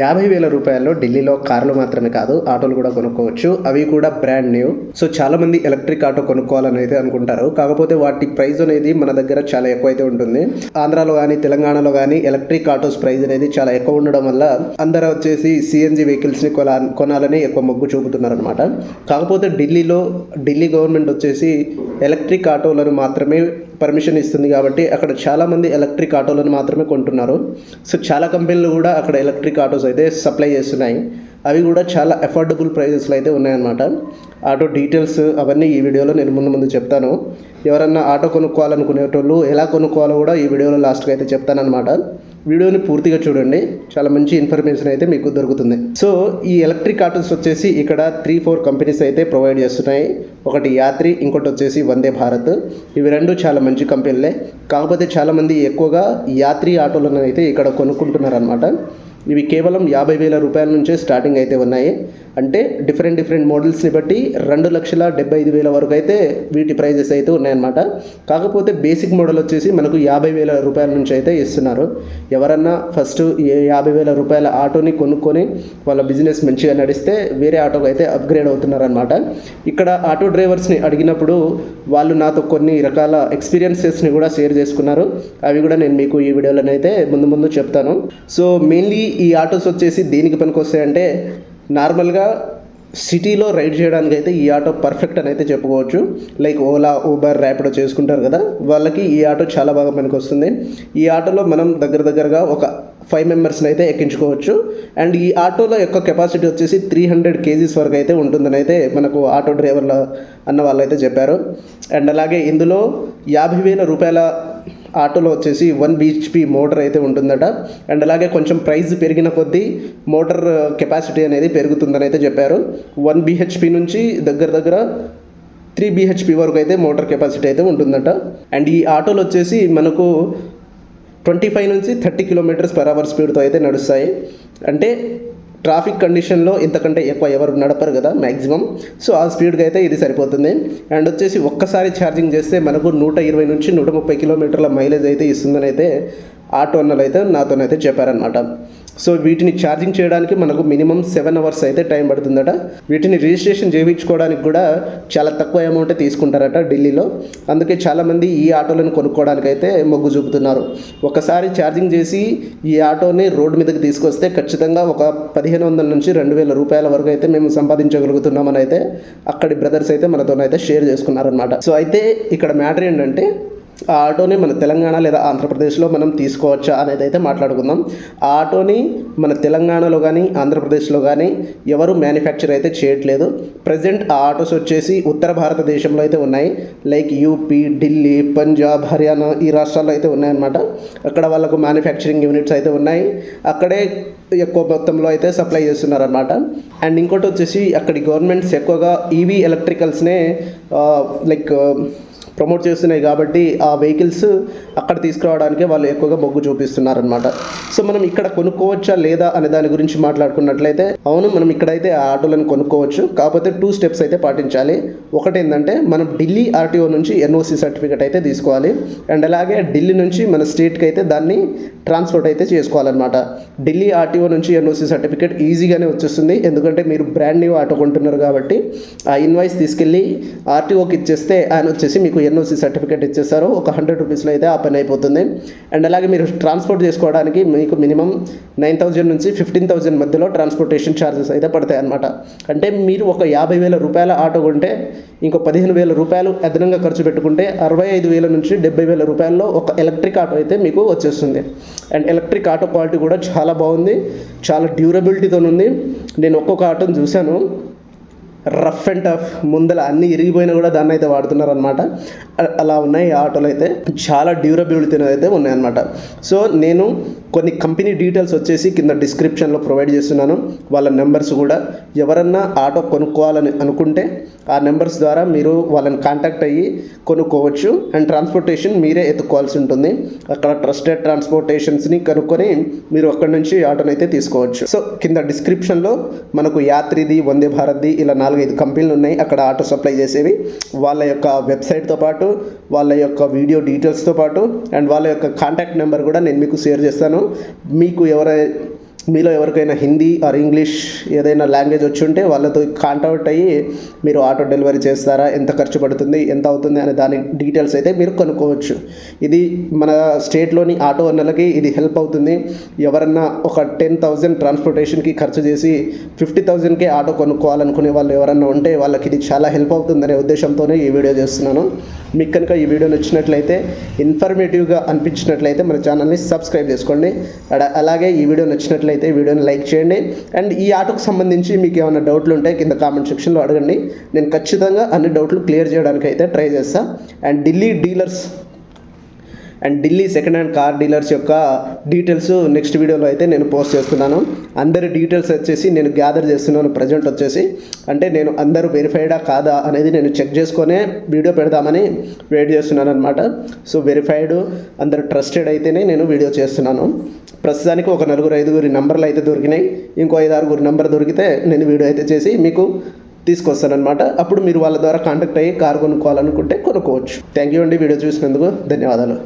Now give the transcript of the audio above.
యాభై వేల రూపాయల్లో ఢిల్లీలో కార్లు మాత్రమే కాదు ఆటోలు కూడా కొనుక్కోవచ్చు. అవి కూడా బ్రాండ్ న్యూ సో చాలా మంది ఎలక్ట్రిక్ ఆటో కొనుక్కోవాలని అయితే అనుకుంటారు. కాకపోతే వాటి ప్రైస్ అనేది మన దగ్గర చాలా ఎక్కువ అయితే ఉంటుంది. ఆంధ్రాలో కానీ తెలంగాణలో కానీ ఎలక్ట్రిక్ ఆటోస్ ప్రైస్ అనేది చాలా ఎక్కువ ఉండడం వల్ల అందరూ వచ్చేసి సిఎన్జి వెహికల్స్ని కొలా కొనాలని ఎక్కువ మొగ్గు చూపుతున్నారు అనమాట కాకపోతే ఢిల్లీలో ఢిల్లీ గవర్నమెంట్ వచ్చేసి ఎలక్ట్రిక్ ఆటోలను మాత్రమే పర్మిషన్ ఇస్తుంది కాబట్టి అక్కడ చాలామంది ఎలక్ట్రిక్ ఆటోలను మాత్రమే కొంటున్నారు. సో చాలా కంపెనీలు కూడా అక్కడ ఎలక్ట్రిక్ ఆటోస్ అయితే సప్లై చేస్తున్నాయి. అవి కూడా చాలా అఫోర్డబుల్ ప్రైజెస్లో అయితే ఉన్నాయన్నమాట. ఆటో డీటెయిల్స్ అవన్నీ ఈ వీడియోలో నేను ముందు ముందు చెప్తాను. ఎవరన్నా ఆటో కొనుక్కోవాలనుకునేటోళ్ళు ఎలా కొనుక్కోవాలో కూడా ఈ వీడియోలో లాస్ట్గా అయితే చెప్తానమాట వీడియోని పూర్తిగా చూడండి. చాలా మంచి ఇన్ఫర్మేషన్ అయితే మీకు దొరుకుతుంది. సో ఈ ఎలక్ట్రిక్ ఆటోస్ వచ్చేసి ఇక్కడ త్రీ ఫోర్ కంపెనీస్ అయితే ప్రొవైడ్ చేస్తున్నాయి. ఒకటి యాత్రి ఇంకోటి వచ్చేసి వందే భారత్. ఇవి రెండు చాలా మంచి కంపెనీలే కాకపోతే చాలామంది ఎక్కువగా యాత్రి ఆటోలను అయితే ఇక్కడ కొనుక్కుంటున్నారు అనమాట ఇవి కేవలం యాభై వేల రూపాయల నుంచే స్టార్టింగ్ అయితే ఉన్నాయి. అంటే డిఫరెంట్ డిఫరెంట్ మోడల్స్ని బట్టి రెండు లక్షల డెబ్బై ఐదు వేల వరకు అయితే వీటి ప్రైజెస్ అయితే ఉన్నాయన్నమాట. కాకపోతే బేసిక్ మోడల్ వచ్చేసి మనకు యాభై వేల రూపాయల నుంచి అయితే ఇస్తున్నారు. ఎవరన్నా ఫస్ట్ యాభై వేల రూపాయల ఆటోని కొనుక్కొని వాళ్ళ బిజినెస్ మంచిగా నడిస్తే వేరే ఆటోకి అయితే అప్గ్రేడ్ అవుతున్నారనమాట ఇక్కడ ఆటో డ్రైవర్స్ని అడిగినప్పుడు వాళ్ళు నాతో కొన్ని రకాల ఎక్స్పీరియన్సెస్ని కూడా షేర్ చేసుకున్నారు. అవి కూడా నేను మీకు ఈ వీడియోలోనైతే ముందు ముందు చెప్తాను. సో మెయిన్లీ ఈ ఆటోస్ వచ్చేసి దేనికి పనికొస్తాయంటే నార్మల్గా సిటీలో రైడ్ చేయడానికి అయితే ఈ ఆటో పర్ఫెక్ట్ అని అయితే చెప్పుకోవచ్చు. లైక్ ఓలా ఊబర్ ర్యాపిడో చేసుకుంటారు కదా వాళ్ళకి ఈ ఆటో చాలా బాగా పనికొస్తుంది. ఈ ఆటోలో మనం దగ్గర దగ్గరగా ఒక ఫైవ్ మెంబర్స్ని అయితే ఎక్కించుకోవచ్చు. అండ్ ఈ ఆటోలో యొక్క కెపాసిటీ వచ్చేసి త్రీ హండ్రెడ్ కేజీస్ వరకు అయితే ఉంటుందని అయితే మనకు ఆటో డ్రైవర్ల అన్న వాళ్ళు అయితే చెప్పారు. అండ్ అలాగే ఇందులో యాభై వేల రూపాయల ఆటోలో వచ్చేసి వన్ బీహెచ్పి మోటార్ అయితే ఉంటుందట. అండ్ అలాగే కొంచెం ప్రైస్ పెరిగిన కొద్దీ మోటార్ కెపాసిటీ అనేది పెరుగుతుందని అయితే చెప్పారు. వన్ బీహెచ్పి నుంచి దగ్గర దగ్గర త్రీ బీహెచ్పి వరకు అయితే మోటార్ కెపాసిటీ అయితే ఉంటుందట. అండ్ ఈ ఆటోలు వచ్చేసి మనకు ట్వంటీ ఫైవ్ నుంచి థర్టీ కిలోమీటర్స్ పర్ అవర్ స్పీడ్తో అయితే నడుస్తాయి. అంటే ట్రాఫిక్ కండిషన్లో ఇంతకంటే ఎక్కువ ఎవరు నడపరు కదా మ్యాక్సిమం సో ఆ స్పీడ్గా అయితే ఇది సరిపోతుంది. అండ్ వచ్చేసి ఒక్కసారి ఛార్జింగ్ చేస్తే మనకు నూట ఇరవై నుంచి నూట ముప్పై కిలోమీటర్ల మైలేజ్ అయితే ఇస్తుందని అయితే ఆటో అన్నలు అయితే నాతోనైతే చెప్పారనమాట సో వీటిని ఛార్జింగ్ చేయడానికి మనకు మినిమం సెవెన్ అవర్స్ అయితే టైం పడుతుందట. వీటిని రిజిస్ట్రేషన్ చేయించుకోవడానికి కూడా చాలా తక్కువ అమౌంట్ తీసుకుంటారట ఢిల్లీలో. అందుకే చాలామంది ఈ ఆటోలను కొనుక్కోవడానికి అయితే మొగ్గు చూపుతున్నారు. ఒకసారి ఛార్జింగ్ చేసి ఈ ఆటోని రోడ్డు మీదకి తీసుకొస్తే ఖచ్చితంగా ఒక పదిహేను వందల నుంచి రెండు వేల రూపాయల వరకు అయితే మేము సంపాదించగలుగుతున్నామని అయితే అక్కడి బ్రదర్స్ అయితే మనతోనైతే షేర్ చేసుకున్నారనమాట సో అయితే ఇక్కడ మ్యాటర్ ఏంటంటే ఆ ఆటోని మన తెలంగాణ లేదా ఆంధ్రప్రదేశ్లో మనం తీసుకోవచ్చా అనేది అయితే మాట్లాడుకుందాం. ఆ ఆటోని మన తెలంగాణలో కానీ ఆంధ్రప్రదేశ్లో కానీ ఎవరు మ్యానుఫ్యాక్చర్ అయితే చేయట్లేదు. ప్రజెంట్ ఆ ఆటోస్ వచ్చేసి ఉత్తర భారతదేశంలో అయితే ఉన్నాయి. లైక్ యూపీ ఢిల్లీ పంజాబ్ హర్యానా ఈ రాష్ట్రాల్లో అయితే ఉన్నాయన్నమాట. అక్కడ వాళ్ళకు మ్యానుఫ్యాక్చరింగ్ యూనిట్స్ అయితే ఉన్నాయి. అక్కడే ఎక్కువ మొత్తంలో అయితే సప్లై చేస్తున్నారన్నమాట. అండ్ ఇంకోటి వచ్చేసి అక్కడి గవర్నమెంట్స్ ఎక్కువగా ఈవీ ఎలక్ట్రికల్స్నే లైక్ ప్రమోట్ చేస్తున్నాయి కాబట్టి ఆ వెహికల్స్ అక్కడ తీసుకురావడానికి వాళ్ళు ఎక్కువగా మొగ్గు చూపిస్తున్నారనమాట సో మనం ఇక్కడ కొనుక్కోవచ్చా లేదా అనే దాని గురించి మాట్లాడుకున్నట్లయితే అవును మనం ఇక్కడైతే ఆ ఆటోలను కొనుక్కోవచ్చు. కాకపోతే టూ స్టెప్స్ అయితే పాటించాలి. ఒకటి ఏంటంటే మనం ఢిల్లీ ఆర్టీఓ నుంచి ఎన్ఓసి సర్టిఫికేట్ అయితే తీసుకోవాలి. అండ్ అలాగే ఢిల్లీ నుంచి మన స్టేట్కి అయితే దాన్ని ట్రాన్స్పోర్ట్ అయితే చేసుకోవాలన్నమాట. ఢిల్లీ ఆర్టీఓ నుంచి ఎన్ఓసి సర్టిఫికేట్ ఈజీగానే వచ్చేస్తుంది. ఎందుకంటే మీరు బ్రాండ్ న్యూ ఆటో కొంటున్నారు కాబట్టి ఆ ఇన్వాయిస్ తీసుకెళ్ళి ఆర్టీఓకి ఇచ్చేస్తే ఆయన వచ్చేసి మీకు ఎన్ఓసి సర్టిఫికేట్ ఇచ్చేస్తారు. ఒక హండ్రెడ్ రూపీస్లో అయితే ఆ పని అయిపోతుంది. అండ్ అలాగే మీరు ట్రాన్స్పోర్ట్ చేసుకోవడానికి మీకు మినిమం నైన్ థౌజండ్ నుంచి ఫిఫ్టీన్ థౌజండ్ మధ్యలో ట్రాన్స్పోర్టేషన్ ఛార్జెస్ అయితే పడతాయి అనమాట అంటే మీరు ఒక యాభై వేల రూపాయల ఆటో కొంటే ఇంకో పదిహేను వేల రూపాయలు అదనంగా ఖర్చు పెట్టుకుంటే అరవై ఐదు వేల నుంచి డెబ్బై వేల రూపాయల్లో ఒక ఎలక్ట్రిక్ ఆటో అయితే మీకు వచ్చేస్తుంది. అండ్ ఎలక్ట్రిక్ ఆటో క్వాలిటీ కూడా చాలా బాగుంది. చాలా డ్యూరబిలిటీతో ఉంది నేను ఒక్కొక్క ఆటోని చూశాను. Rough and tough. ముందల అన్ని ఇరిగిపోయినా కూడా దాన్ని అయితే వాడుతున్నారు అనమాట అలా ఉన్నాయి ఆటోలు అయితే. చాలా డ్యూరబిలిటీ అయితే ఉన్నాయన్నమాట. సో నేను కొన్ని కంపెనీ డీటెయిల్స్ వచ్చేసి కింద డిస్క్రిప్షన్లో ప్రొవైడ్ చేస్తున్నాను. వాళ్ళ నెంబర్స్ కూడా. ఎవరన్నా ఆటో కొనుక్కోవాలని అనుకుంటే ఆ నెంబర్స్ ద్వారా మీరు వాళ్ళని కాంటాక్ట్ అయ్యి కొనుక్కోవచ్చు. అండ్ ట్రాన్స్పోర్టేషన్ మీరే ఎత్తుకోవాల్సి ఉంటుంది. అక్కడ ట్రస్టెడ్ ట్రాన్స్పోర్టేషన్స్ని కనుక్కొని మీరు అక్కడి నుంచి ఆటోని అయితే తీసుకోవచ్చు. సో కింద డిస్క్రిప్షన్లో మనకు యాత్రిది వందే భారత్ది ఇలా నాలుగైదు కంపెనీలు ఉన్నాయి. అక్కడ ఆటో సప్లై చేసేవి. వాళ్ళ యొక్క వెబ్సైట్తో పాటు వాళ్ళ యొక్క వీడియో డీటెయిల్స్తో పాటు అండ్ వాళ్ళ యొక్క కాంటాక్ట్ నెంబర్ కూడా నేను మీకు షేర్ చేస్తాను. మీకు ఎవరై మీలో ఎవరికైనా హిందీ ఆర్ ఇంగ్లీష్ ఏదైనా లాంగ్వేజ్ వచ్చి ఉంటే వాళ్ళతో కాంటాక్ట్ అయ్యి మీరు ఆటో డెలివరీ చేస్తారా? ఎంత ఖర్చు పడుతుంది? ఎంత అవుతుంది? అనే దాని డీటెయిల్స్ అయితే మీరు కనుక్కోవచ్చు. ఇది మన స్టేట్లోని ఆటో ఓనర్లకి ఇది హెల్ప్ అవుతుంది. ఎవరన్నా ఒక టెన్ థౌజండ్ ట్రాన్స్పోర్టేషన్కి ఖర్చు చేసి ఫిఫ్టీ థౌజండ్కే ఆటో కొనుక్కోవాలనుకునే వాళ్ళు ఎవరన్నా ఉంటే వాళ్ళకి ఇది చాలా హెల్ప్ అవుతుందనే ఉద్దేశంతోనే ఈ వీడియో చేస్తున్నాను. మీకు కనుక ఈ వీడియో నచ్చినట్లయితే ఇన్ఫర్మేటివ్గా అనిపించినట్లయితే మన ఛానల్ని సబ్స్క్రైబ్ చేసుకోండి. అలాగే ఈ వీడియో నచ్చినట్లయితే నచ్చినట్లయితే వీడియోని లైక్ చేయండి. అండ్ ఈ ఆటోకు సంబంధించి మీకు ఏమైనా డౌట్లు ఉంటే కింద కామెంట్ సెక్షన్లో అడగండి. నేను ఖచ్చితంగా అన్ని డౌట్లు క్లియర్ చేయడానికి అయితే ట్రై చేస్తాను and Delhi dealers and Delhi second hand car dealers యొక్క డీటెయిల్స్ నెక్స్ట్ వీడియోలో అయితే నేను పోస్ట్ చేస్తున్నాను. అందరి డీటెయిల్స్ వచ్చేసి నేను గ్యాదర్ చేస్తున్నాను ప్రజెంట్ వచ్చేసి. అంటే నేను అందరూ వెరిఫైడా కాదా అనేది నేను చెక్ చేసుకొనే వీడియో పెడదామని వెయిట్ చేస్తున్నాను అనమాట సో వెరిఫైడ్ అందరు ట్రస్టెడ్ అయితేనే నేను వీడియో చేస్తున్నాను. ప్రస్తుతానికి ఒక నలుగురు ఐదుగురి నెంబర్లు అయితే దొరికినాయి. ఇంకో ఐదు ఆరుగురు నెంబర్ దొరికితే నేను వీడియో అయితే చేసి మీకు తీసుకొస్తానమాట అప్పుడు మీరు వాళ్ళ ద్వారా కాంటాక్ట్ అయ్యి కార్ కొనుక్కోవాలనుకుంటే కొనుక్కోవచ్చు. థ్యాంక్ యూ అండి వీడియో చూసినందుకు. ధన్యవాదాలు.